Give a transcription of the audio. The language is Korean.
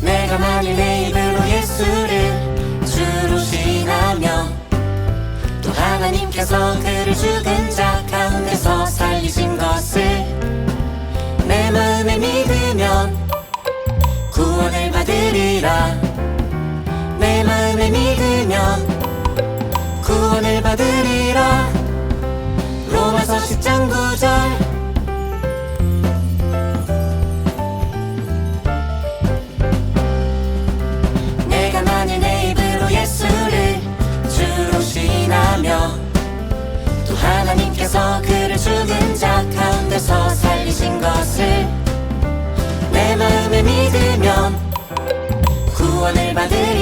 내가 만일 내 입으로 예수를 주로 신하며 또 하나님께서 그를 죽은 자 가운데서 살리신 것을 내 마음에 믿으면 구원을 받으리라. 내 마음에 믿으면 구원을 받으리라 가운데서 살리신 것을 내 마음에 믿으면 구원을 믿으면